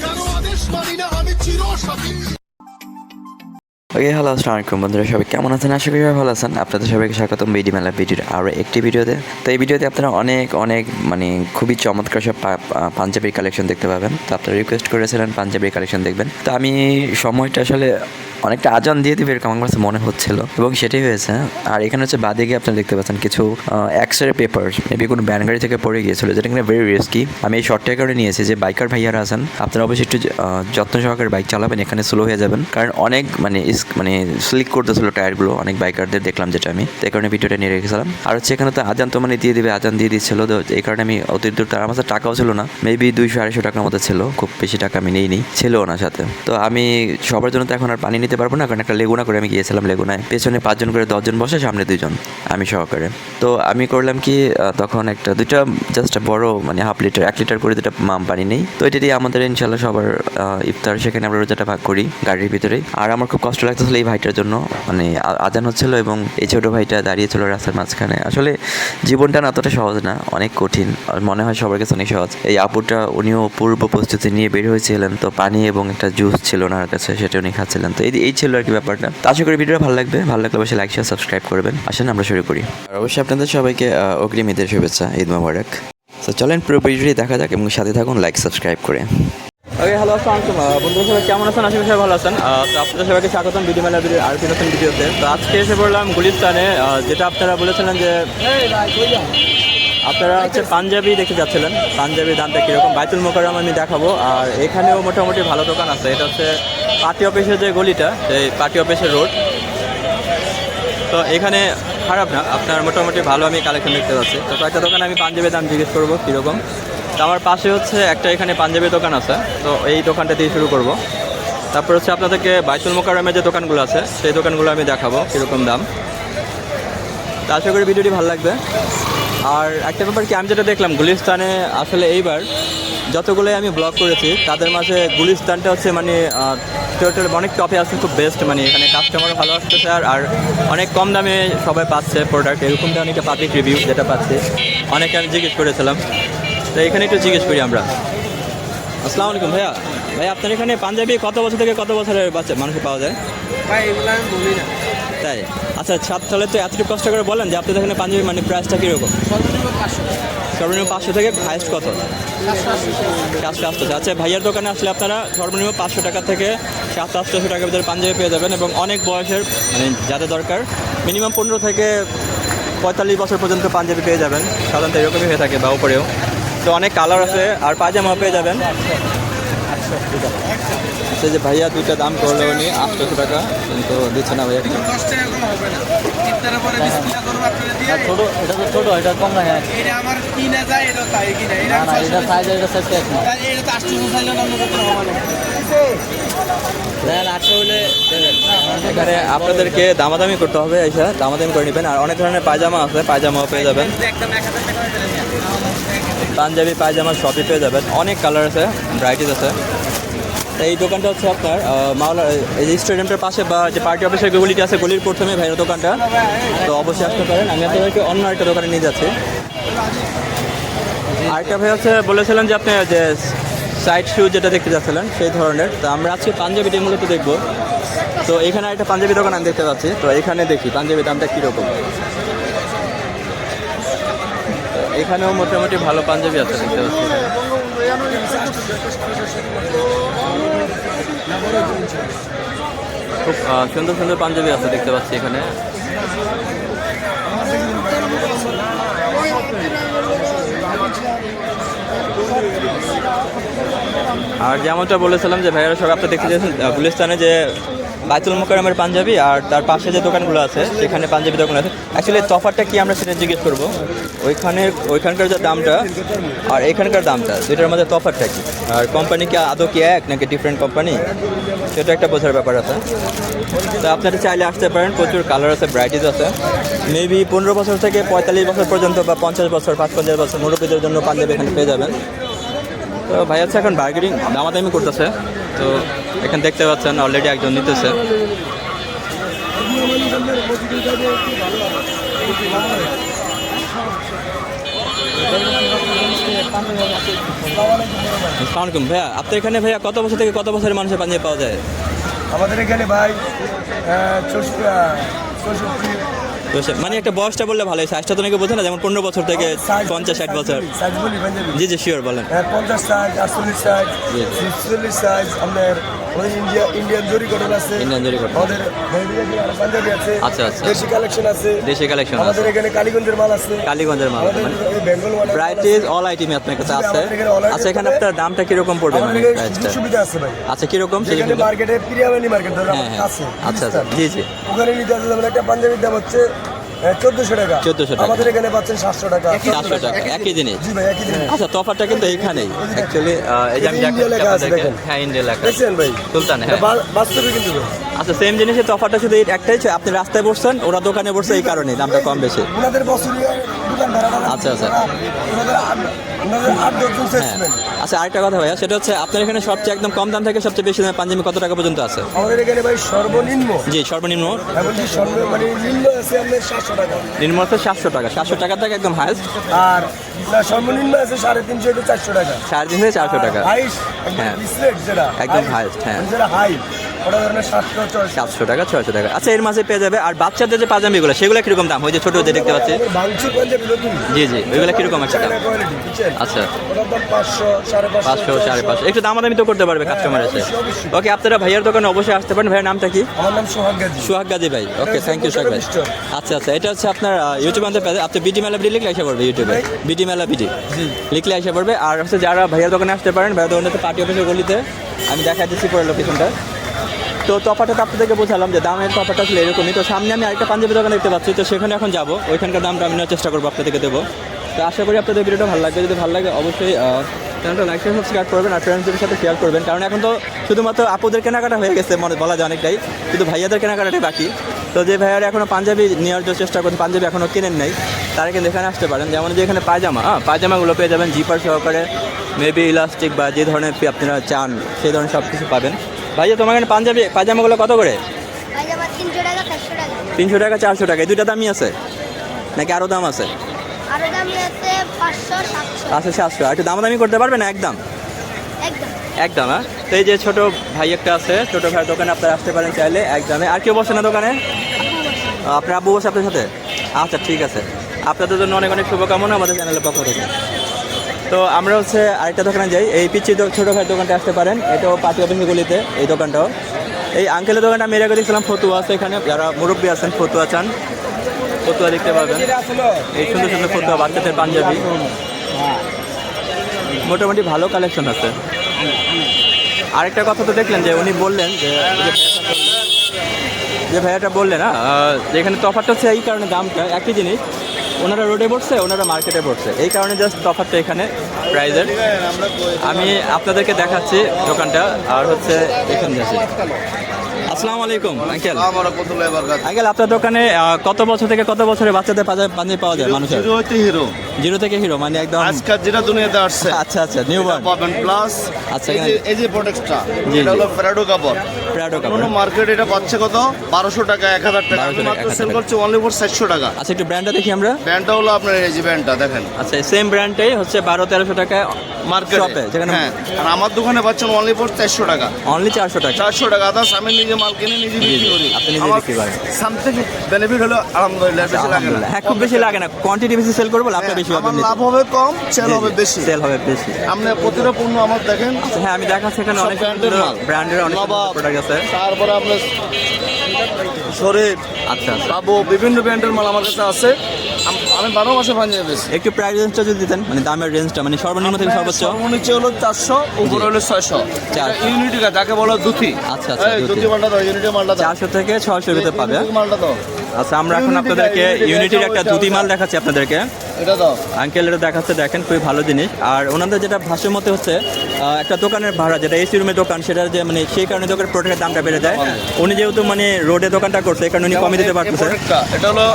কেন আদেশ মানি না? আমি চিরসাথী ওকে হ্যালো আসসালামু আলাইকুম বন্ধুরা, সবাই কেমন আছেন? আশা করি সবাই ভালো আছেন। আপনাদের সবাইকে স্বাগতম বিডি মেলা ভিডিওর আরও একটি ভিডিওতে। তো এই ভিডিওতে আপনারা অনেক অনেক মানে খুবই চমৎকার সব পাঞ্জাবির কালেকশন দেখতে পাবেন। তো আপনারা রিকোয়েস্ট করেছিলেন পাঞ্জাবির কালেকশন দেখবেন। তো আমি সময়টা আসলে অনেকটা আজান দিয়ে দিবে, এরকম আমার কাছে মনে হচ্ছিল। এবং সেটাই হয়েছে আর এখানে হচ্ছে বাদে গিয়ে আপনারা দেখতে পাচ্ছেন কিছু এক্সরে পেপার মেবি কোনো ব্যান গাড়ি থেকে পড়ে গিয়েছিল, যেটা কিনা ভেরি রিস্কি আমি এই শর্টটাই করে নিয়েছি, যে বাইকার ভাইয়ারা আছেন, আপনারা অবশ্যই একটু যত্ন সহকারে বাইক চালাবেন, এখানে স্লো হয়ে যাবেন। কারণ অনেক মানে ইস- মানে স্লিক করতেছিল টায়ারগুলো, অনেক বাইকারদের দেখলাম যেটা আমি। তো এই কারণে ভিডিওটা নিয়ে রেখেছিলাম। আর হচ্ছে এখানে তো আজান তো মানে দিয়ে দিবে, আজান দিয়ে দিচ্ছিল, তো এই কারণে আমি অতিরিক্ত তার আমার টাকাও ছিল না মেবি দুইশো, আড়াইশো টাকার মতো ছিল, খুব বেশি টাকা আমি নেই নি ছিল ওনার সাথে। তো আমি সবার জন্য তো এখন আর পানি নিতে পারব না, কারণ একটা লেগুনা করে আমি গিয়েছিলাম লেগুনায় পেছনে পাঁচজন করে দশজন বসে, সামনে দুইজন, আমি সহকারে। তো আমি করলাম কি তখন একটা, দুইটা জাস্ট বড় মানে হাফ লিটার এক লিটার করে দুটা পানি নেই। তো এটা দিয়ে আমাদের ইনশাল্লাহ সবার ইফতার, সেখানে আমরা রোজাটা ভাগ করি গাড়ির ভিতরে আর আমার খুব কষ্ট লাগতেছিল এই ভাইটার জন্য মানে আজান হচ্ছিল এবং এই ছোট ভাইটা দাঁড়িয়েছিল রাস্তার মাঝখানে। আসলে জীবনটা না অতটা সহজ না, অনেক কঠিন। আর মনে হয় সবার কাছে অনেক সহজ। এই আপুটা, উনিও পূর্ব প্রস্তুতি নিয়ে বের হয়েছিলেন, তো পানি এবং একটা জুস ছিল ওনার কাছে, সেটা উনি খাচ্ছিলেন। তো এই এই ছিল আর কি ব্যাপারটা। তো আশা করি ভিডিওটা ভালো লাগবে। ভালো লাগলে অবশ্যই লাইক শেয়ার সাবস্ক্রাইব করবেন। আসেন, আমরা শুরু করি। আর অবশ্যই আপনাদের সবাইকে অগ্রিম ঈদের শুভেচ্ছা, ঈদ মোবারক। তো চলেন পুরো ভিডিওটি দেখা যাক এবং সাথে থাকুন লাইক সাবস্ক্রাইব করে। ওকে হ্যালো আসসালামু বন্ধুরা সবাই কেমন আছেন? আশা সবাই ভালো আছেন। তো আপনাদের সবাইকে স্বাগতম ভিডিও মেলা ভিডিও আর কি ভিডিওতে। তো আজকে এসে পড়লাম গুলিস্তানে যেটা আপনারা বলেছিলেন যে আপনারা হচ্ছে পাঞ্জাবি দেখে যাচ্ছিলেন। পাঞ্জাবির দামটা কীরকম? বাইতুল মোকাররম আমি দেখাবো। আর এখানেও মোটামুটি ভালো দোকান আছে। এটা হচ্ছে পার্টি অফিসের যে গলিটা, সেই পার্টি অফিসের রোড। তো এখানে খারাপ না, আপনার মোটামুটি ভালো আমি কালেকশন দেখতে পাচ্ছি। তো কয়েকটা দোকানে আমি পাঞ্জাবির দাম জিজ্ঞেস করব কীরকম। তো আমার পাশে হচ্ছে একটা এখানে পাঞ্জাবি দোকান আছে। তো এই দোকানটা দিয়ে শুরু করব। তারপর হচ্ছে আপনাদেরকে বাইতুল মোকারমের যে দোকানগুলো আছে, সেই দোকানগুলো আমি দেখাবো কীরকম দাম। তো আশা করি ভিডিওটি ভালো লাগবে। আর একটা ব্যাপার কি, আমি যেটা দেখলাম, গুলিস্তানে আসলে এইবার যতগুলোই আমি ব্লগ করেছি, তাদের মাঝে গুলিস্তানটা হচ্ছে মানে টোটাল অনেক টপে আছে, খুব বেস্ট মানে এখানে কাস্টমারও ভালো আসতেছে আর আর অনেক কম দামে সবাই পাচ্ছে প্রোডাক্ট এরকমটা অনেকটা পাবলিক রিভিউ যেটা পাচ্ছি, অনেকে আমি জিজ্ঞেস করেছিলাম। তো এখানে একটু জিজ্ঞেস করি আমরা। আসসালামু আলাইকুম ভাইয়া। ভাই আপনার এখানে পাঞ্জাবি কত বছর থেকে কত বছরের বাচ্চা মানুষ পাওয়া যায়? ভাই এগুলো আমি বলি না। তাই? আচ্ছা ছাদ তাহলে তো এতটুকু কষ্ট করে বলেন যে আপনাদের এখানে পাঞ্জাবি মানে প্রাইসটা কীরকম? সর্বনিম্ন পাঁচশো থেকে হাইস্ট কত? সাতশো আটশো আচ্ছা ভাইয়ার দোকানে আসলে আপনারা সর্বনিম্ন পাঁচশো টাকা থেকে সাতশো আটশোশো টাকার ভিতরে পাঞ্জাবি পেয়ে যাবেন এবং অনেক বয়সের মানে যাদের দরকার মিনিমাম পনেরো থেকে পঁয়তাল্লিশ বছর পর্যন্ত পাঞ্জাবি পেয়ে যাবেন। সাধারণত এরকমই হয়ে থাকে বা উপরেও। তো অনেক কালার আছে আর পায়জামাও পেয়ে যাবেন। সে যে ভাইয়া দুইটা দাম করল উনি আটশোশো টাকা। কিন্তু দিচ্ছে না ভাইয়া। ছোট এটা তো ছোট এটা কম না হ্যাঁ এটা আমার কিনা যায় এটা তাই কিনা। এটা না না এটা সাইজ এটা সাইজ এক না এটা তো আটশো চাইলে অন্য কত হবে না। দেখেন আটশো হলে এখানে আপনাদেরকে দামাদামি করতে হবে এসে দামাদামি করে নেবেন। আর অনেক ধরনের পায়জামা আছে পায়জামাও পেয়ে যাবেন। পাঞ্জাবি, পায়জামা সবই পেয়ে যাবেন। অনেক কালার আছে ভ্যারাইটিস আছে। তো এই দোকানটা হচ্ছে আপনার মাওলা, এই স্টেডিয়ামটার পাশে বা যে পার্টি অফিসের গলিটি আছে, গলির প্রথমে ভাইয়ের দোকানটা। তো অবশ্যই আসতে পারেন। আমি আপনাদেরকে অন্য একটা দোকানে নিয়ে যাচ্ছি। আরেকটা ভাই হচ্ছে, বলেছিলেন যে আপনি যে সাইড শু যেটা দেখতে যাচ্ছিলেন, সেই ধরনের। তো আমরা আজকে পাঞ্জাবিটি মূলত দেখব। তো এখানে একটা পাঞ্জাবি দোকান আমি দেখতে পাচ্ছি। তো এখানে দেখি পাঞ্জাবি দামটা কীরকম। এখানেও মোটামুটি ভালো পাঞ্জাবি আছে, দেখতে পাচ্ছি। খুব সুন্দর সুন্দর পাঞ্জাবি আছে, দেখতে পাচ্ছি এখানে। আর যেমনটা বলেছিলাম যে ভাইয়ারা সব আপনি দেখতে চাইছেন গুলিস্তানে যে বাইতুল মোকারমের পাঞ্জাবি আর তার পাশে যে দোকানগুলো আছে, সেখানে পাঞ্জাবি দোকান আছে। অ্যাকচুয়ালি তফারটা কি আমরা সেটা জিজ্ঞেস করব? ওইখানে, ওইখানকার যে দামটা আর এখানকার দামটা, দুইটার মধ্যে তফারটা কি? আর কোম্পানি কি আদৌ কি এক নাকি ডিফারেন্ট কোম্পানি সেটা একটা বোঝার ব্যাপার আছে। তো আপনারা চাইলে আসতে পারেন, প্রচুর কালার আছে ভ্যারাইটিস আছে। মেবি পনেরো বছর থেকে পঁয়তাল্লিশ বছর পর্যন্ত বা পঞ্চাশ বছর পাঁচ পঞ্চাশ বছর মুরব্বীদের জন্য পাঞ্জাবি এখানে পেয়ে যাবেন। তো ভাই হচ্ছে এখন বার্গেনিং দামাদামি করতেছে। তো এখানে দেখতে পাচ্ছেন অলরেডি একজন নিতেছে। ভাইয়া, আপনার এখানে ভাইয়া কত বছর থেকে কত বছরের মানুষের পাঞ্জাবি পাওয়া যায়? আমাদের এখানে ভাই চৌষট্টি তো মানে একটা বয়সটা বললে ভালো সাইজটা তো নাকি বোঝে না যেমন পনেরো বছর থেকে পঞ্চাশ ষাট বছর। জি জি শিওর বলেন। হ্যাঁ, পঞ্চাশ সাইজ আটচল্লিশ সাইজ জি। সাইজ আপনার আমাদের ইন্ডিয়া ইন্ডিয়ান জরি কটন আছে। Indian zari cotton। আমাদের পাঞ্জাবি আছে আচ্ছা, আচ্ছা। দেশি কালেকশন আছে। দেশি কালেকশন আমাদের এখানে কালীগঞ্জের মাল আছে। কালীগঞ্জের মাল আমাদের মানে বেঙ্গল অল আপনার কাছে আছে। আচ্ছা এখানে। আপনার দামটা কীরকম পড়বে মানে সুবিধা আছে ভাই। আচ্ছা কীরকম সেই মার্কেটে প্রিয়ামানি আচ্ছা আচ্ছা। জি জি। ওখানে নিতে আসলে একটা পাঞ্জাবির দাম হচ্ছে চোদ্দশো টাকা। চোদ্দশো টাকা। আমাদের এখানে পাচ্ছেন সাতশো টাকা। সাতশো টাকা একই জিনিস। জি ভাই একই জিনিস। আচ্ছা তফাতটা কিন্তু এখানেই। অ্যাকচুয়ালি এই যে আমি লেখা আছে দেখেন। হ্যাঁ ইন্ডিয়া লেখা ভাই? সুলতান হ্যাঁ। বাস্তবে কিন্তু। আচ্ছা সেম জিনিসের তফাতটা শুধু একটাই ছিল, আপনি রাস্তায় বসছেন ওরা দোকানে বসছে এই কারণে দামটা কম বেশি। ওনাদের আচ্ছা, আচ্ছা। হ্যাঁ। আচ্ছা আরেকটা কথা ভাইয়া সেটা হচ্ছে আপনার এখানে সবচেয়ে একদম কম দাম থেকে সবচেয়ে বেশি দামে পাঞ্জাবি কত টাকা পর্যন্ত আছে? আমাদের এখানে ভাই সর্বনিম্ন। জি সর্বনিম্ন। সর্ব মানে নিম্ন আছে আমাদের সাতশো টাকা। নিম্ন সাতশো টাকা সাতশো টাকা থেকে একদম হাইস্ট আর সর্বনিম্ন আছে সাড়ে তিনশো চারশো টাকা। সাড়ে তিন থেকে চারশো টাকা। হাইস্ট হ্যাঁ। একদম highest, হ্যাঁ। মানে হাই ওটা ধরনের সাতশো ছয়শো। সাতশো টাকা ছয়শো টাকা। আচ্ছা এর মাঝে পেয়ে যাবে। আর বাচ্চাদের যে পাজামিগুলো সেগুলো কীরকম দাম? ওই যে ছোটো যে দেখতে পাচ্ছি। জি জি ওইগুলো কীরকম একটা দাম? আচ্ছা। পাঁচশো সাড়ে পাঁচশো পাঁচশো সাড়ে পাঁচশো। একটু দামাদামি তো করতে পারবে কাস্টমার এসে। অবশ্যই। ওকে আপনারা ভাইয়ার দোকানে অবশ্যই আসতে পারেন। ভাইয়ের নামটা কি? আমার নাম সোহাগ গাজী। সোহাগ গাজী ভাই। ওকে থ্যাংক ইউ সোহাগ ভাই। আচ্ছা আচ্ছা এটা হচ্ছে আপনার ইউটিউব আনতে পেয়ে আপনি বিডি মেলা বিডি লিখলে এসে পড়বে ইউটিউবে বিডি মেলা বিডি লিখলে এসে পড়বে। আর হচ্ছে যারা ভাইয়ার দোকানে আসতে পারেন ভাইয়ার দোকানে পার্টি অফিসের গলিতে। আমি দেখা দিচ্ছি পরে লোকেশনটা তো তফাটা আপনাদেরকে বোঝালাম যে দামের তফাটা আসলে এরকমই। তো সামনে আমি আরেকটা পাঞ্জাবি দোকান দেখতে পাচ্ছি, তো সেখানে এখন যাব। ওইখানকার দামটা আমি নেওয়ার চেষ্টা করব, আপনাদেরকে দেবো। তো আশা করি আপনাদের ভিডিওটা ভালো লাগবে। যদি ভালো লাগে অবশ্যই চ্যানেলটা লাইক শেয়ার সাবস্ক্রাইব করবেন আর ফ্রেন্ডসদের সাথে শেয়ার করবেন। কারণ এখন তো শুধুমাত্র আপুদের কেনাকাটা হয়ে গেছে, মনে বলা যায় অনেকটাই। কিন্তু ভাইয়াদের কেনাকাটাটাই বাকি। তো যে ভাইয়ারা এখনও পাঞ্জাবি নেওয়ার যে চেষ্টা করছেন পাঞ্জাবি এখনও কেনেন নাই, তারা কিন্তু এখানে আসতে পারেন। যেমন যে এখানে পায়জামা হ্যাঁ পায়জামাগুলো পেয়ে যাবেন জিপার সহকারে মেবি ইলাস্টিক বা যে ধরনের আপনারা চান, সেই ধরনের সব কিছু পাবেন। ভাইয়া তোমার এখানে পাঞ্জাবি পায়জামাগুলো কত করে? তিনশো টাকা চারশো টাকা। এই দুইটা দামই আছে? নাকি আরও দাম আছে? পাঁচশো সাতশো। আর একটু দামাদামি করতে পারবে না? একদম? একদম। একদম হ্যাঁ? তো এই যে ছোট ভাই একটা আছে ছোট ভাইয়ের দোকানে আপনারা আসতে পারেন চাইলে একদমে। আর কেউ বসে না দোকানে? আপনার আব্বু বসে আপনার সাথে? আচ্ছা ঠিক আছে। আপনাদের জন্য অনেক অনেক শুভকামনা আমাদের চ্যানেলের পক্ষ থেকে। তো আমরা হচ্ছে আরেকটা দোকানে যাই। এই পিচ্ছি দো- ছোট দোকানটা আসতে পারেন। এটাও পাতি অফিসের গলিতে এই দোকানটাও। এই আঙ্কেলের দোকানটা আমি এর দেখছিলাম, ফতুয়া আছে এখানে। যারা মুরব্বী আছেন, ফতুয়া চান, ফতুয়া দেখতে পাবেন এই সুন্দর সুন্দর ফতুয়া, বাচ্চাদের পাঞ্জাবি। মোটামুটি ভালো কালেকশন আছে। আরেকটা কথা তো দেখলেন যে উনি বললেন যে যে ভাইয়াটা বললেন- না এখানে তফাৎটা হচ্ছে এই কারণে দামটা একই জিনিস। ওনারা রোডে পড়ছে ওনারা মার্কেটে পড়ছে এই কারণে জাস্ট তফাতটা এখানে প্রাইজের আমি আপনাদেরকে দেখাচ্ছি দোকানটা, আর হচ্ছে এখানে আসসালামু আলাইকুম আঙ্কেল। আঙ্কেল আপনার দোকানে কত বছর থেকে কত বছরের বাচ্চাদের পাঞ্জাবি পাওয়া যায় মানুষের? হিরো হইতে হিরো। জিরো থেকে হিরো মানে একদম আজকাল যেটা দুনিয়াতে আসছে আচ্ছা আচ্ছা নিউ বর্ন প্লাস আচ্ছা, এই যে প্রোডাক্টটা এটা হলো প্যারাডো কাপড়। প্রাডো কাপড়। মার্কেট এটা পাচ্ছে কত? বারোশো টাকা এক হাজার টাকা। আমি মাত্র সেল। করছি অনলি ফর চারশো টাকা। আচ্ছা একটু ব্র্যান্ডটা দেখি আমরা। ব্যান্ডটা হলো আপনার এই যে ব্যান্ডটা দেখেন। আচ্ছা সেম ব্র্যান্ডটাই হচ্ছে বারো তেরোশো টাকা মার্কেট যেখানে হ্যাঁ আর আমার দোকানে পাচ্ছেন অনলি ফর চারশো টাকা। অনলি চারশো টাকা। চারশো টাকা আদার্স আমি নিজে মাল কিনে নিজে বিক্রি করি। আপনি নিজে বিক্রি করেন। সামথিং বেনিফিট হলো আলহামদুলিল্লাহ বেশি লাগে না। হ্যাঁ খুব বেশি লাগে না। কোয়ান্টিটি বেশি সেল করব হ্যাঁ, বেশি হবে লাভ হবে কম সেল হবে বেশি। সেল হবে বেশি। আপনি প্রতিটা পণ্য আমার দেখেন। হ্যাঁ আমি দেখাচ্ছি এখানে অনেক। ব্র্যান্ডের অনেক। প্রোডাক্ট আছে। তারপরে আপনার শরীর আচ্ছা আচ্ছা। পাবো বিভিন্ন ব্র্যান্ডের মাল আমার কাছে আছে। আমি বারো মাসে পাঞ্জাবি বেশি একটু প্রাইস রেঞ্জটা যদি দিতেন মানে দামের রেঞ্জটা মানে সর্বনিম্ন থেকে সর্বোচ্চ। সর্বনিচ্চ হলো চারশো উপরে হলো ছয়শো। ইউনিটি ইউনিটিকা যাকে বলো দুথি আচ্ছা, আচ্ছা, দুথি। মালটা দাও ইউনিটি মালটা চারশো থেকে ছয়শোর ভিতরে পাবে। মালটা দাও। আচ্ছা আমরা এখন আপনাদেরকে ইউনিটির একটা দুটি মাল দেখাচ্ছি আপনাদেরকে। এটা দাও। আঙ্কেল এটা দেখাচ্ছে দেখেন খুবই ভালো জিনিস। আর ওনাদের যেটা ভাষ্য মতে হচ্ছে একটা দোকানের ভাড়া যেটা এসি রুমের দোকান সেটা যে মানে সেই কারণে দোকানের প্রোডাক্টের দামটা বেড়ে যায়। উনি যেহেতু মানে রোডে দোকানটা করছে এই কারণে উনি কমে দিতে পারতেছে। এটা হলো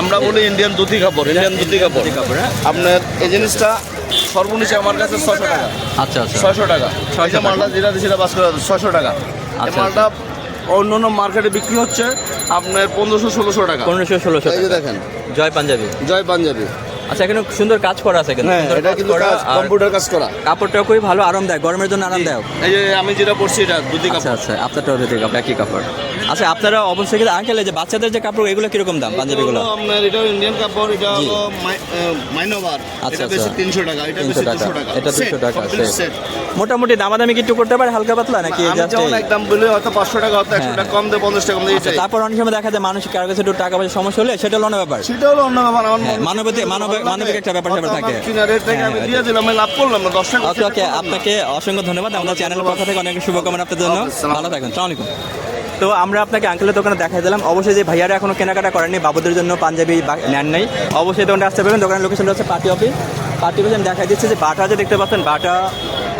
আমরা বলি ইন্ডিয়ান দুধি কাপড় ইন্ডিয়ান দুধি কাপড়। হ্যাঁ? আপনার এই জিনিসটা সর্বনিচে আমার কাছে ছশো টাকা। আচ্ছা আচ্ছা। ছয়শো টাকা। ছয়শো। মালটা যেটা সেটা বাস করে ছয়শো টাকা। এই আচ্ছা, মালটা অন্য অন্য মার্কেটে বিক্রি হচ্ছে আপনার পনেরোশো ষোলোশো টাকা। পনেরোশো ষোলোশো দেখেন। জয় পাঞ্জাবি। জয় পাঞ্জাবি। আচ্ছা এখানে সুন্দর কাজ করা আছে কিন্তু হ্যাঁ এটা কিন্তু কম্পিউটার কাজ করা। কাপড়টা খুবই ভালো আরামদায়ক গরমের জন্য আরামদায়ক। এই যে আমি যেটা পরছি এটা দুটি আচ্ছা আচ্ছা আপনারটাও দুটি কাপড় একই কাপড়। আচ্ছা আপনারা অবশ্যই কিন্তু আঙ্কেল যে বাচ্চাদের যে কাপড় এগুলো কীরকম দাম পাঞ্জাবিগুলো? আপনার এটা ইন্ডিয়ান কাপড় এটা হলো মাইনোভার আচ্ছা, আচ্ছা। তিনশো টাকা এটা তিনশো বেশি টাকা। এটা দুশো Set, টাকা। মোটামুটি দামাদামি কি একটু করতে পারে হালকা পাতলা নাকি আমি একদম বলি হয়তো পাঁচশো টাকা হয়তো একশো হ্যাঁ। টাকা কম দেয় টাকা কম দেয় আচ্ছা, তারপর অনেক সময় দেখা যায় মানুষ কারও কাছে একটু টাকা পয়সা সমস্যা হলে সেটা হলো অন্য ব্যাপার। সেটা হলো অন্য ব্যাপার আমার হ্যাঁ, মনে- মানবিক- মানবিক- একটা ব্যাপার স্যাপার থাকে। রেট থেকে আমি হ্যাঁ, দিয়ে দিলাম আমি লাভ করলাম না দশ টাকা ওকে ওকে আপনাকে অসংখ্য ধন্যবাদ আমাদের চ্যানেলের পক্ষ থেকে অনেক শুভকামনা আপনাদের জন্য। ভালো থাকবেন সালাম আলাইকুম। তো আমরা আপনাকে আঙ্কেলের দোকানে দেখাই দিলাম। অবশ্যই যে ভাইয়ারা এখনও কেনাকাটা করেননি বাবুদের জন্য পাঞ্জাবি নেন নাই। অবশ্যই দোকানটা আসতে পারবেন। দোকানের লোকেশনটা হচ্ছে পার্টি অফিস পার্টি অফিস আমি দেখাই দিচ্ছি যে বাটা যে দেখতে পাচ্ছেন বাটা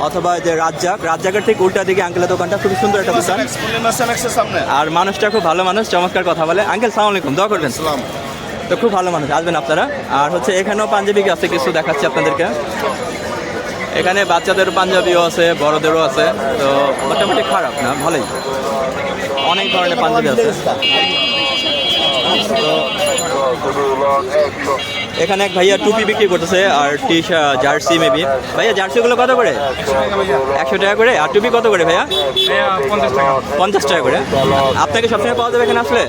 অথবা যে রাজ্জাক। রাজ্জাকের ঠিক উল্টা দিকে আঙ্কেলের দোকানটা খুব সুন্দর একটা দোকান। আর মানুষটা খুব ভালো মানুষ চমৎকার কথা বলে। আঙ্কেল সালাম আলাইকুম দোয়া করবেন। সালাম। তো খুব ভালো মানুষ আসবেন আপনারা। আর হচ্ছে এখানেও পাঞ্জাবি আছে কিছু দেখাচ্ছি আপনাদেরকে। এখানে বাচ্চাদের পাঞ্জাবিও আছে, বড়দেরও আছে, তো মোটামুটি খারাপ না, ভালোই। অনেক ধরনের পাঞ্জাবি আছে। এখানে এক ভাইয়া টুপি বিক্রি করতেছে আর টি জার্সি মেবি ভাইয়া জার্সিগুলো কত করে? একশো টাকা করে। আর টুপি কত করে ভাইয়া? পঞ্চাশ টাকা করে। আপনাকে সবসময় পাওয়া যাবে এখানে আসলে?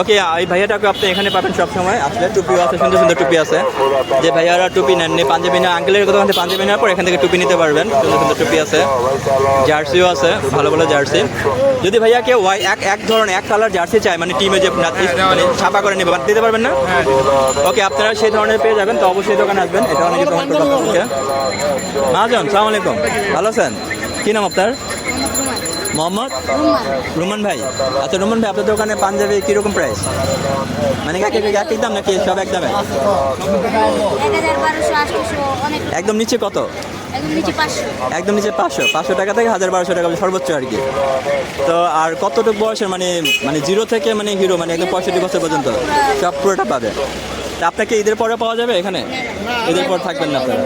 ওকে এই ভাইয়াটাকে আপনি এখানে পাবেন সবসময়। আসলে টুপিও আছে সুন্দর সুন্দর টুপি আছে। যে ভাইয়ারা টুপি নেননি পাঞ্জাবি না আঙ্কেলের কথা পাঞ্জাবি নেওয়ার পর এখান থেকে টুপি নিতে পারবেন। সুন্দর সুন্দর টুপি আছে। জার্সিও আছে ভালো ভালো জার্সি। যদি ভাইয়া কেউ ওয়াই এক এক ধরনের এক কালার জার্সি চায় মানে টিমে যে মানে ছাপা করে নেবে দিতে পারবেন না? ওকে আপনারা সেই ধরনের পেয়ে যাবেন, তো অবশ্যই দোকানে আসবেন। এটা অনেকে কমেন্ট করবে আপনাদেরকে সালাম আলাইকুম। ভালো আছেন? কী নাম আপনার? মোহাম্মদ? রুমান ভাই। আচ্ছা রুমান ভাই, আপনার দোকানে পাঞ্জাবি কীরকম প্রাইস মানে এক এক এক দাম নাকি সব এক দামে? একদম নিচে কত? একদম নিচে পাঁচশো। পাঁচশো টাকা থেকে হাজার বারোশো টাকা সর্বোচ্চ আর কি। তো আর কতটুকু বয়সের মানে মানে জিরো থেকে মানে হিরো মানে একদম পঁয়ষট্টি বছর পর্যন্ত? সব পুরোটা পাবে। আপনাকে ঈদের পরে পাওয়া যাবে এখানে? ঈদের পর থাকবেন না আপনারা?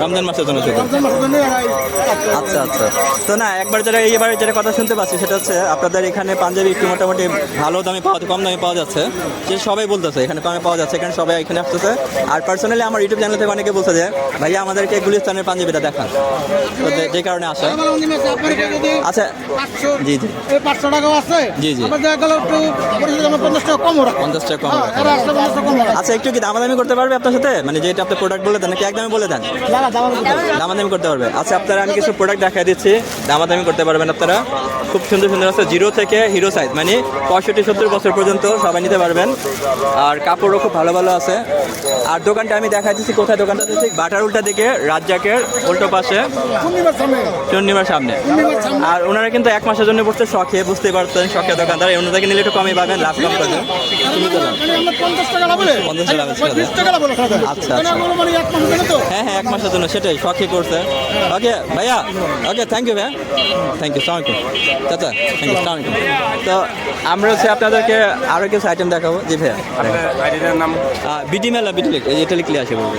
রমজান মাসের জন্য শুধু? আচ্ছা আচ্ছা। তো না একবার যারা এইবার যেটা কথা শুনতে পাচ্ছি সেটা হচ্ছে আপনাদের এখানে পাঞ্জাবি একটু মোটামুটি ভালো দামে পাওয়া কম দামে পাওয়া যাচ্ছে। যে সবাই বলতেছে এখানে কমে পাওয়া যাচ্ছে এখানে সবাই এখানে আসতেছে। আর পার্সোনালি আমার ইউটিউব চ্যানেল থেকে অনেকে বলছে যে ভাইয়া আমাদেরকে গুলিস্তানের পাঞ্জাবিটা দেখান। তো যে- কারণে আসা। আচ্ছা জি জি। পাঁচশো টাকাও আছে। জি, জি। পঞ্চাশ টাকা কম পঞ্চাশ টাকা কম হ্যাঁ, আচ্ছা একটু কি দামাদামি করতে পারবে আপনার সাথে? মানে যেটা আপনি প্রোডাক্ট বলে দেন নাকি একদমই বলে দেন? দামাদামি করতে পারবে। আচ্ছা আপনারা আমি কিছু প্রোডাক্ট দেখাই দিচ্ছি। দামাদামি করতে পারবেন আপনারা। খুব সুন্দর সুন্দর আছে। জিরো থেকে হিরো সাইজ মানে পঁয়ষট্টি সত্তর বছর পর্যন্ত সবাই নিতে পারবেন। আর কাপড়ও খুব ভালো ভালো আছে। আর দোকানটা আমি দেখা দিচ্ছি কোথায় দোকানটা দিচ্ছি? বাটার উল্টা দিকে রাজ্জাকের উল্টো পাশে। চন্ডিমার সামনে। আর ওনারা কিন্তু এক মাসের জন্য পড়ছে শখে বুঝতে পারতেন শখে দোকানদার। ওনাদেরকে নিলে একটু কমই পাবেন লাভ কম জানো। মানে পঞ্চাশ টাকা টাকা। আচ্ছা, আচ্ছা। মানে হ্যাঁ হ্যাঁ এক মাসের জন্য সেটাই শখে করছে। ওকে ভাইয়া ওকে থ্যাংক ইউ ভাইয়া। থ্যাংক ইউ সালামালাইকুম। চাচা থ্যাংক ইউ সালামালাইকুম। তো আমরা হচ্ছে আপনাদেরকে আরও কিছু আইটেম দেখাবো। জি ভাইয়া। বিডি মেলা বিডি লিখ এটা লিখলে আসে বলবে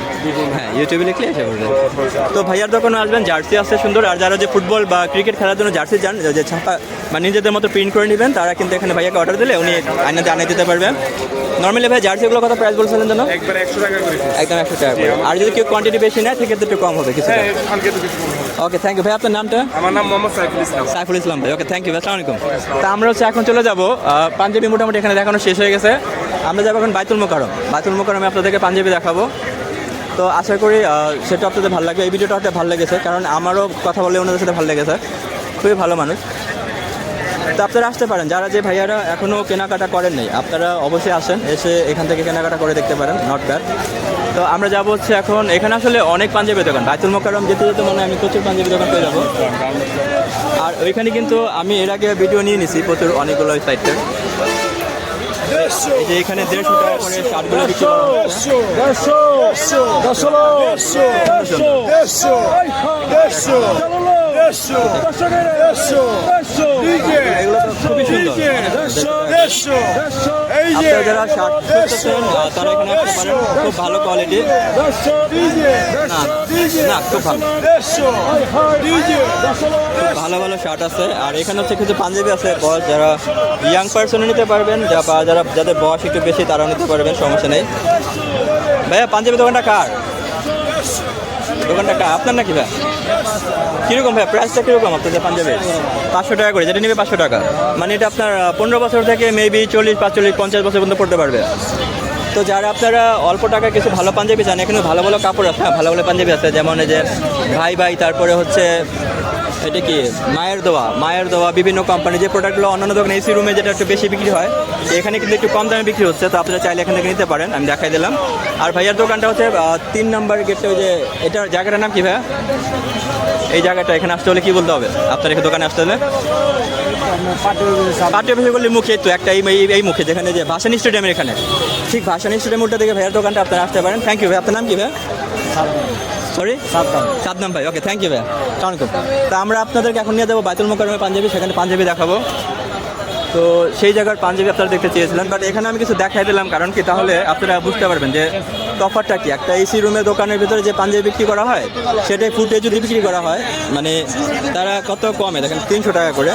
হ্যাঁ ইউটিউবে লিখলে আসে বলবে তো ভাইয়ার দোকানে আসবেন জার্সি আছে সুন্দর আর যারা যে ফুটবল বা ক্রিকেট খেলার জন্য জার্সি যান যে ছাপা মানে নিজেদের মতো প্রিন্ট করে নেবেন তারা কিন্তু এখানে ভাইয়াকে অর্ডার দিলে উনি আইনাতে আনিয়ে দিতে পারবেন। নর্মালি ভাই জার্সিগুলো কত প্রাইস বলছিলেন যেন একবার একশো টাকা করে একদম একশো টাকা করে। আর যদি কেউ কোয়ান্টিটি বেশি নেয় সেক্ষেত্রে একটু কম হবে কিছু হ্যাঁ। ওকে থ্যাংক ইউ ভাই আপনার নামটা? আমার নাম মোহাম্মদ সাইফুল ইসলাম। সাইফুল ইসলাম ভাই। ওকে থ্যাংক ইউ আসসালামু আলাইকুম। তা আমরা হচ্ছে এখন চলে যাব পাঞ্জাবি মোটামুটি এখানে দেখানো শেষ হয়ে গেছে। আমরা যাব এখন বাইতুল মোকারম বাইতুল মোকারমে আপনাদেরকে পাঞ্জাবি দেখাবো। তো আশা করি সেটা আপনাদের ভালো লাগবে। এই ভিডিওটা আপনাদের ভালো লেগেছে কারণ আমারও কথা বলে ওনাদের সাথে ভালো লেগেছে। খুবই ভালো মানুষ। তো আপনারা আসতে পারেন যারা যে ভাইয়ারা এখনও কেনাকাটা করেন নাই আপনারা অবশ্যই আসেন এসে এখান থেকে কেনাকাটা করে দেখতে পারেন নট ব্যাড তো আমরা যাব হচ্ছে এখন এখানে আসলে অনেক পাঞ্জাবি দোকান বাইতুল মোকারম যেতে যেতে মনে হয় আমি প্রচুর পাঞ্জাবি দোকান পেয়ে যাব আর ওইখানে কিন্তু আমি এর আগে ভিডিও নিয়ে নিছি প্রচুর অনেকগুলো সাইটে এই এখানে দেড়শো টাকা করে। খুবই সুন্দর আপনারা যারা শার্ট খুঁজতেছেন তারা এখানে আসতে পারেন খুব ভালো কোয়ালিটি না না খুব ভালো। ভালো ভালো শার্ট আছে। আর এখানে হচ্ছে কিছু পাঞ্জাবি আছে বয়স যারা ইয়াং পার্সনও নিতে পারবেন যা বা যারা যাদের বয়স একটু বেশি তারাও নিতে পারবেন সমস্যা নেই। ভাইয়া পাঞ্জাবি দোকানটা কার? দোকানটা কার? আপনার নাকি ভাই? কীরকম ভাই প্রাইসটা কীরকম আপনাদের পাঞ্জাবের? পাঁচশো টাকা করে, যেটা নেবে পাঁচশো টাকা। মানে এটা আপনার পনেরো বছর থেকে মেবি চল্লিশ, পাঁচচল্লিশ, পঞ্চাশ বছর পর্যন্ত পড়তে পারবে। তো যারা আপনারা অল্প টাকায় কিছু ভালো পাঞ্জাবি চান, এখানে ভালো ভালো কাপড় আছে হ্যাঁ ভালো ভালো পাঞ্জাবি আছে, যেমন এই যে ভাই ভাই, তারপরে হচ্ছে এটা কি মায়ের দোয়া? মায়ের দোয়া বিভিন্ন কোম্পানি যে প্রোডাক্টগুলো অন্যান্য দোকানে এসি রুমে যেটা একটু বেশি বিক্রি হয়, এখানে কিন্তু একটু কম দামে বিক্রি হচ্ছে, তো আপনারা চাইলে এখান থেকে নিতে পারেন, আমি দেখাই দিলাম। আর ভাইয়ার দোকানটা হচ্ছে তিন নম্বর গেটে ওই যে, এটার জায়গাটার নাম কি ভাইয়া? এই জায়গাটা এখানে আসতে হলে কি বলতে হবে? আপনার এখানে দোকানে আসতে হলে? বিষয় করলে মুখে তো একটা এই, এই- মুখে, যেখানে যে ভাসানী স্টেডিয়ামের এখানে। ঠিক ভাসানী স্টেডিয়ামটা থেকে ভাইয়ার দোকানটা আপনারা আসতে পারেন। থ্যাংক ইউ ভাই, আপনার নাম কি ভাই সরি সাদ্দাম ভাই ওকে থ্যাংক ইউ ভাই। সালামালাইকুম তা আমরা আপনাদেরকে এখন নিয়ে যাব বাইতুল মোকারমে পাঞ্জাবি সেখানে পাঞ্জাবি দেখাবো। তো সেই জায়গার পাঞ্জাবি আপনারা দেখতে চেয়েছিলেন বাট এখানে আমি কিছু দেখাই দিলাম কারণ কি তাহলে আপনারা বুঝতে পারবেন যে তফাতটা কি। একটা এসি রুমের দোকানের ভিতরে যে পাঞ্জাবি বিক্রি করা হয় সেটাই ফুটে যদি বিক্রি করা হয় মানে তারা কত কমে? দেখেন তিনশো টাকা করে।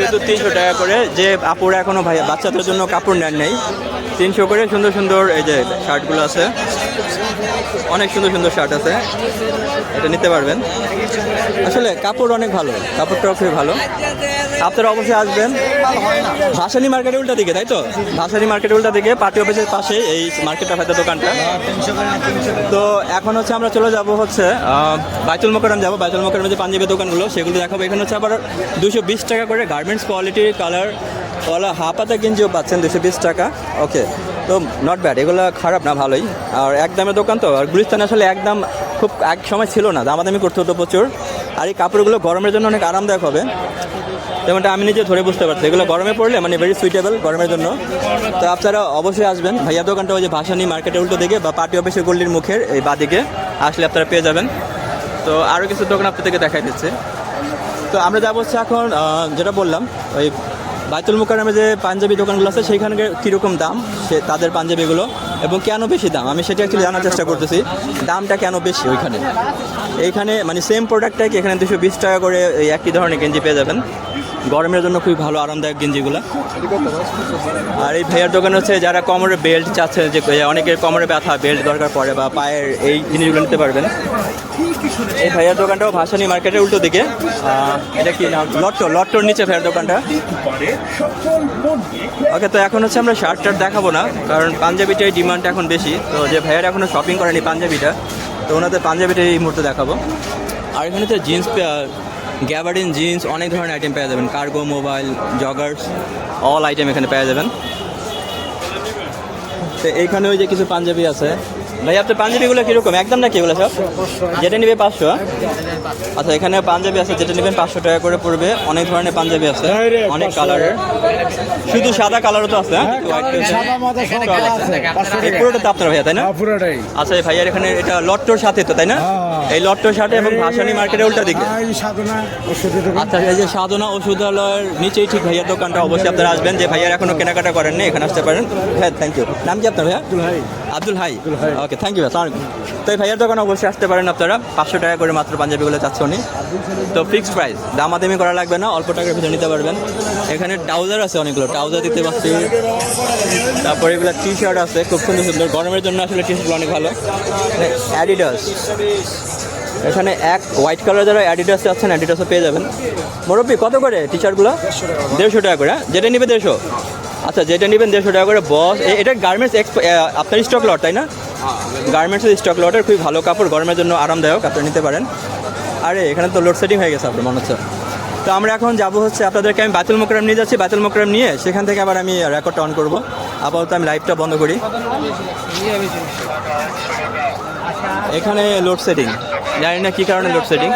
শুধু তিনশো টাকা করে যে আপুরা এখনও ভাই বাচ্চাদের জন্য কাপড় নেন নেই তিনশো করে সুন্দর সুন্দর এই যে শার্টগুলো আছে। অনেক সুন্দর সুন্দর শার্ট আছে। এটা নিতে পারবেন। আসলে কাপড় অনেক ভালো, কাপড়টাও খুবই ভালো। আপনারা অবশ্যই আসবেন। ভাসানি মার্কেটের উল্টা দিকে, তাই তো? ভাসানি মার্কেটের উল্টা দিকে পার্টি অফিসের পাশে এই মার্কেটটা হয়তো দোকানটা। তো এখন হচ্ছে আমরা চলে যাব হচ্ছে বাইতুল মোকারম যাব। বাইতুল মোকারমে যে পাঞ্জাবি দোকানগুলো, সেগুলো দেখাবো। এখানে হচ্ছে আবার দুশো বিশ টাকা করে গার্মেন্টস কোয়ালিটির কালার ওলা হাফ হাফাতা গেঞ্জিও পাচ্ছেন দুশো বিশ টাকা। ওকে তো নট ব্যাড এগুলো খারাপ না, ভালোই। আর এক দামের দোকান তো, আর গুলিস্তান আসলে একদম খুব এক সময় ছিল না, দামাদামি করতে হতো প্রচুর। আর এই কাপড়গুলো গরমের জন্য অনেক আরামদায়ক হবে। যেমনটা আমি নিজে ধরে বুঝতে পারছি, এগুলো গরমে পড়লে মানে ভেরি সুইটেবল গরমের জন্য। তো আপনারা অবশ্যই আসবেন। ভাইয়া দোকানটা ওই যে ভাসানি মার্কেটের উল্টো দিকে বা পার্টি অফিসের গল্লির মুখের এই বাদিকে আসলে আপনারা পেয়ে যাবেন। তো আরও কিছু দোকান আপনাদেরকে দেখাই দিচ্ছে। তো আমরা যাব হচ্ছে এখন যেটা বললাম, ওই বাইতুল মুকারমে যে পাঞ্জাবি দোকানগুলো আছে, সেইখানে কীরকম দাম? সে তাদের পাঞ্জাবিগুলো, এবং কেন বেশি দাম? আমি সেটা একটু জানার চেষ্টা করতেছি। দামটা কেন বেশি ওইখানে? এইখানে মানে সেম প্রোডাক্টটাই কি এখানে দুশো বিশ টাকা করে একই ধরনের গেঞ্জি পেয়ে যাবেন? গরমের জন্য খুবই ভালো, আরামদায়ক গেঞ্জিগুলো। আর এই ভাইয়ার দোকান হচ্ছে যারা কোমরে বেল্ট চাচ্ছে যে অনেকের কোমরে ব্যথা, বেল্ট দরকার পড়ে বা পায়ের এই জিনিসগুলো নিতে পারবেন। এই ভাইয়ার দোকানটাও ভাসানি মার্কেটের উল্টো দিকে। এটা কি নাম লট্টো, লট্টোর নিচে ভাইয়ার দোকানটা। ওকে, তো এখন হচ্ছে আমরা শার্ট টার্ট দেখাবো না, কারণ পাঞ্জাবিটাই ডিমান্ড এখন বেশি। তো যে ভাইয়ার এখনও শপিং করেনি পাঞ্জাবিটা, তো ওনাদের পাঞ্জাবিটা এই মুহূর্তে দেখাবো। আর এখানে তো জিন্স গ্যাবার্ডিন জিন্স, অনেক ধরনের আইটেম পেয়ে যাবেন। Cargo, mobile, joggers all item এখানে পেয়ে যাবেন। তো এইখানে ওই যে কিছু পাঞ্জাবি আছে। ভাই আপনার পাঞ্জাবিগুলো কীরকম? একদম নাকি এগুলো সব? যেটা নেবে পাঁচশো। আচ্ছা এখানে পাঞ্জাবি আছে যেটা নেবেন পাঁচশো টাকা করে পড়বে। অনেক ধরনের পাঞ্জাবি আছে অনেক কালারের শুধু সাদা কালারও তো আছে হ্যাঁ? এই পুরোটা তো আপনার ভাইয়া তাই না? পুরোটাই। আচ্ছা ভাইয়ার এখানে এটা লট্টোর সাথে তো তাই না? এই লট্টোর সাথে এবং ভাসানি মার্কেটের উল্টা দিকে। আচ্ছা এই যে সাধনা ওষুধালয়ের নিচেই ঠিক ভাইয়ার দোকানটা অবশ্যই আপনারা আসবেন যে ভাইয়ার এখনও কেনাকাটা করেননি এখানে আসতে পারেন। হ্যাঁ থ্যাংক ইউ নাম কি আপনার ভাইয়া? Abdul Hai? Okay thank you sir তো এই ভাইয়ার দোকানে অবশ্যই আসতে পারেন আপনারা। পাঁচশো টাকা করে মাত্র পাঞ্জাবিগুলো চাচ্ছে উনি। তো ফিক্সড প্রাইস দামাদামি করা লাগবে না অল্প টাকার ভিতরে নিতে পারবেন। এখানে ট্রাউজার আছে অনেকগুলো ট্রাউজার দিতে পারছি তারপরে এগুলো টি শার্ট আছে খুব সুন্দর সুন্দর। গরমের জন্য আসলে টি শার্টগুলো অনেক ভালো। অ্যাডিডাস এখানে এক হোয়াইট কালার যারা অ্যাডিডাস চাচ্ছেন অ্যাডিডাসও পেয়ে যাবেন। মুরব্বী কত করে টি শার্টগুলো দেড়শো টাকা করে হ্যাঁ? যেটা নিবে দেড়শো। আচ্ছা যেটা নেবেন দেড়শো টাকা করে বস। এটা গার্মেন্টস আপনার স্টক লট তাই না? গার্মেন্টসের স্টক লটের খুবই ভালো কাপড়, গরমের জন্য আরামদায়ক, আপনারা নিতে পারেন। আরে, এখানে তো লোড সেটিং হয়ে গেছে আপনার, মনে হচ্ছে। তো আমরা এখন যাব হচ্ছে আপনাদেরকে, আমি বাতুল মোকরাম নিয়ে যাচ্ছি, বাতুল মোকরাম নিয়ে সেখান থেকে আবার আমি রেকর্ডটা অন করব। আপাতত আমি লাইভটা বন্ধ করি। এখানে লোড সেটিং জানি না কী কারণে লোড সেটিং